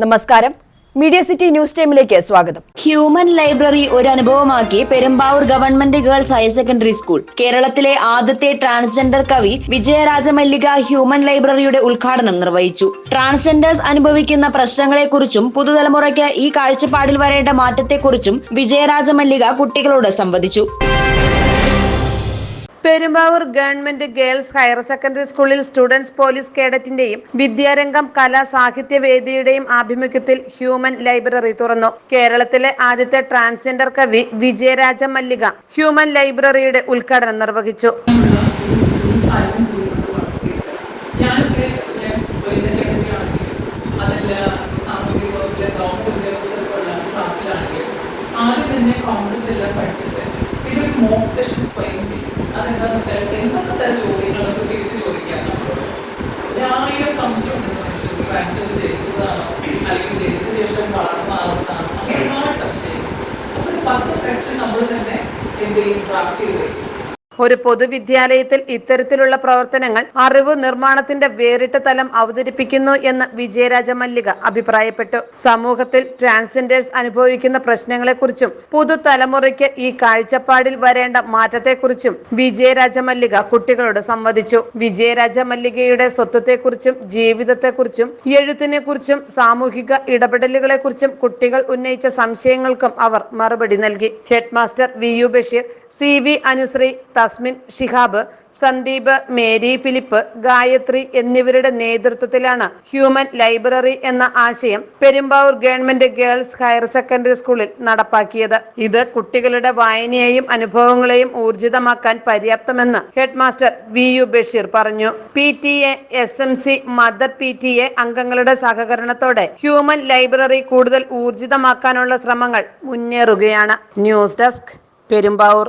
നമസ്കാരം. Media city news ടൈമിലേക്ക് സ്വാഗതം. ഹ്യൂമൻ ലൈബ്രറി ഒരു അനുഭവമാക്കി Perumbavoor government girls higher secondary school. കേരളത്തിലെ ആദ്യത്തെ ട്രാൻസ്ജെൻഡർ കവി വിജയരാജമല്ലിക ഹ്യൂമൻ ലൈബ്രറിയുടെ ഉദ്ഘാടനം നിർവഹിച്ചു. ട്രാൻസ്ജെൻഡേഴ്സ് അനുഭവിക്കുന്ന പ്രശ്നങ്ങളെക്കുറിച്ചും പുതുതലമുറയ്ക്ക് ഈ കാഴ്ചപ്പാടിൽ വരേണ്ട മാറ്റത്തെക്കുറിച്ചും വിജയരാജമല്ലിക കുട്ടികളോട് സംവദിച്ചു. Perumbavoor government girls higher secondary സ്കൂളിൽ സ്റ്റുഡൻസ് പോലീസ് കേഡറ്റിന്റെയും വിദ്യാരംഗം കലാ സാഹിത്യ വേദിയുടെയും ആഭിമുഖ്യത്തിൽ ഹ്യൂമൻ ലൈബ്രറി തുറന്നു. കേരളത്തിലെ ആദ്യത്തെ ട്രാൻസ്ജെൻഡർ കവി വിജയരാജ മല്ലിക ഹ്യൂമൻ ലൈബ്രറിയുടെ ഉദ്ഘാടനം നിർവഹിച്ചു. ആദ്യം തന്നെ കോൺസെപ്റ്റ് എല്ലാം പഠിച്ചിട്ട് മോക്ക് സെഷൻ സ്വയം ചെയ്യും അതെന്താണെന്ന് വെച്ചാൽ എന്തൊക്കെ തരം ചോദ്യങ്ങൾ നമുക്ക് തിരിച്ച് ചോദിക്കാം നമ്മളോട്? ഒരായിരം സംശയം ഉണ്ടെന്ന് ട്രാൻസ്ഫർ ചെയ്യുന്നതാണോ അല്ലെങ്കിൽ ജനിച്ച ശേഷം വളർന്നു മാറുന്നതാണോ? അങ്ങനെ ഒരുപാട് സംശയം അപ്പോൾ പത്ത് ക്വസ്റ്റ്യൻ നമ്മൾ തന്നെ എന്തെങ്കിലും ഡ്രാഫ്റ്റ് ചെയ്ത് വയ്ക്കും ഒരു പൊതുവിദ്യാലയത്തിൽ ഇത്തരത്തിലുള്ള പ്രവർത്തനങ്ങൾ അറിവ് നിർമ്മാണത്തിന്റെ വേറിട്ട തലം അവതരിപ്പിക്കുന്നു എന്ന് വിജയരാജ മല്ലിക അഭിപ്രായപ്പെട്ടു. സമൂഹത്തിൽ ട്രാൻസ്ജെൻഡേഴ്സ് അനുഭവിക്കുന്ന പ്രശ്നങ്ങളെക്കുറിച്ചും പുതുതലമുറയ്ക്ക് ഈ കാഴ്ചപ്പാടിൽ വരേണ്ട മാറ്റത്തെക്കുറിച്ചും വിജയരാജ മല്ലിക കുട്ടികളോട് സംവദിച്ചു. വിജയരാജ മല്ലികയുടെ സ്വത്വത്തെക്കുറിച്ചും ജീവിതത്തെക്കുറിച്ചും എഴുത്തിനെക്കുറിച്ചും സാമൂഹിക ഇടപെടലുകളെക്കുറിച്ചും കുട്ടികൾ ഉന്നയിച്ച സംശയങ്ങൾക്കും അവർ മറുപടി നൽകി. Headmaster V U Basheer C V Anusree Thasmin Shihab Sandeep Mary Philip Gayathri എന്നിവരുടെ നേതൃത്വത്തിലാണ് ഹ്യൂമൻ ലൈബ്രറി എന്ന ആശയം Perumbavoor government girls higher secondary സ്കൂളിൽ നടപ്പാക്കിയത്. ഇത് കുട്ടികളുടെ വായനയെയും അനുഭവങ്ങളെയും ഊർജിതമാക്കാൻ പര്യാപ്തമെന്ന് head master V U Basheer പറഞ്ഞു. P T A S M C mother P T A അംഗങ്ങളുടെ സഹകരണത്തോടെ ഹ്യൂമൻ ലൈബ്രറി കൂടുതൽ ഊർജിതമാക്കാനുള്ള ശ്രമങ്ങൾ മുന്നേറുകയാണ്. News desk Perumbavoor.